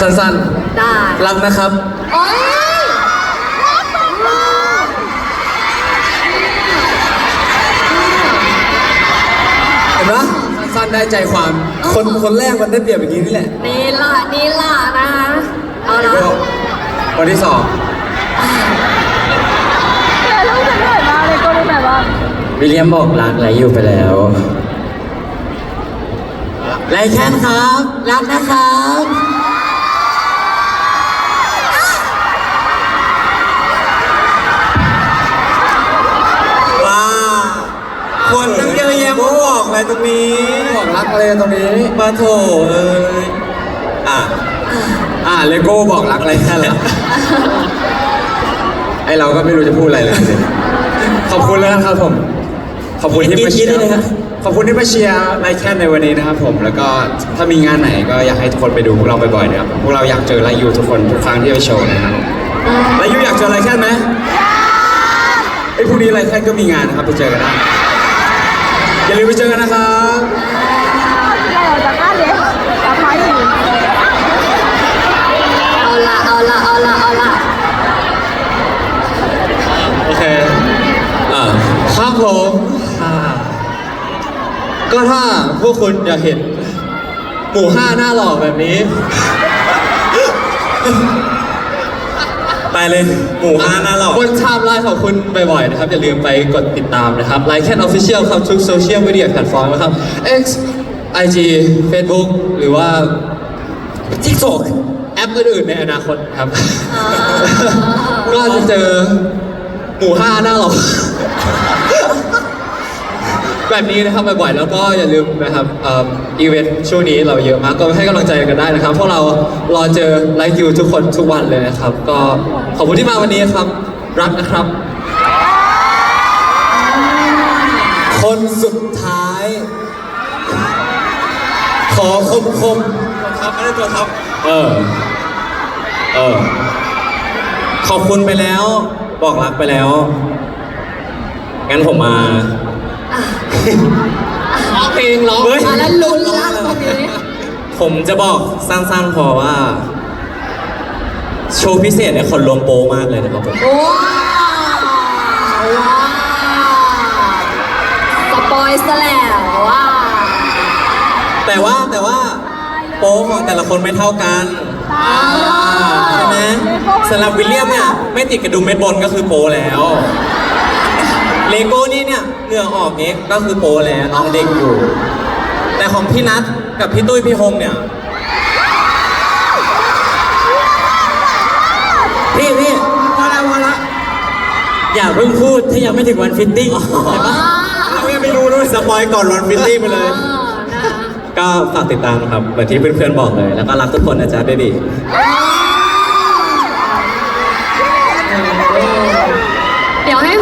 สั้นได้ๆ รักนะครับ โอ้ยเห็นปะสั้นๆได้ใจความ คนคนแรกมันได้เปรียบอย่างนี้นี่แหละนี่ล่ะนี่ล่ะนะคะเอาละก็วันที่สองแล้วจะเหนื่อยมากเลยก็รู้แบบว่าวิลเลียมบอกรักไรอยู่ไปแล้ว ไรแค่นครับ รักนะครับ คนตั้งเยอะแยะมาบอกอะไรตรงนี้บอกรักอะไรตรงนี้ปาโถเอ้ยอะอ่าเลโก้บอกรักอะไรแค่แล้วไอเราก็ไม่รู้จะพูดอะไรเลยขอบคุณแล้วกันครับผม ขอบคุณที่มาเชียร์ขอบคุณที่มาเชียร์ไลแคนในวันนี้นะครับผม แล้วก็ถ้ามีงานไหนก็อยากให้ทุกคนไปดูพวกเราบ่อยๆนะครับ พวกเราอยากเจอไลยูทุกคนทุกครั้งที่ไปโชว์นะครับไลยูอยากเจอไลแคนไหมไอยพรุ่งนี้ไลแคนก็มีงานนะครับไปเจอกันได้อย่า ลืมไปเจอกันนะครับเราจะกล้าเลี้ยงแต่ท้ายอยู่เอาละเอาละเอาละเอาละโอเคอ่าครับผมอ่าก็ถ้าพวกคุณอยากเห็น หมู่ห้าหน้าหล่อแบบนี้ ไปเลย หมู่ห้าหน้าหลอกบนไทม์ไลน์ของคุณบ่อยๆนะครับ อย่าลืมไปกดติดตามนะครับไลค์แคนออฟฟิเชียลครับทุกโซเชียลมีเดียแพลตฟอร์มนะครับ X IG Facebook หรือว่า TikTok แอปอื่นๆในอนาคตครับ ก็จะเจอหมู่ห้าหน้าหล่อ แบบนี้นะครับบ่อยๆแล้วก็อย่าลืมนะครับอ,อีเวนต์ช่วงนี้เราเยอะมากก็ให้กำลังใจกันได้นะครับพวกเรารอเจอไลฟ์ยูทุกคนทุกวันเลยนะครับ ก็ขอบคุณที่มาวันนี้ครับรักนะครับ คนสุดท้าย ขอคมคมครับไม่ได้ตัวครับเออเออขอบคุณไปแล้ว บอกรักไปแล้ว งั้นผมมา ร้องเพลงร้องเฮ้ยมาแล้วลุ้นละตรงนี้ผมจะบอกสั้นๆพอว่า โชว์พิเศษเนี่ยคนรวมโปรมากเลยนะครับผมว้าวว้าวสปอยซะแล้วว้าวแต่ว่าแต่ว่าโปรของแต่ละคนไม่เท่ากันใช่ไหมสำหรับวิลเลียมเนี่ยไม่ติดกระดุมเม็ดบนก็คือโปรแล้ว เลโก้นี่เนี่ยเห งื่อออกนี้ก็คือโปรแล้วน้องเด็กอยู่ แต่ของพี่นัทกับพี่ตุ้ยพี่ฮงเนี่ยพี่พี่พอละพอละอย่าเพิ่งพูดถ้ายังไม่ถึงวันฟิตติ้งเห็นปะเรายังไม่รู้ด้วยสปอยก่อนวันฟิตติ้งไปเลยเออนะคะก็ฝากติดตามนะครับเหมือนที่เพื่อนๆบอกเลย แล้วก็รักทุกคนนะจ๊ะเบบี้เดี๋ยวให้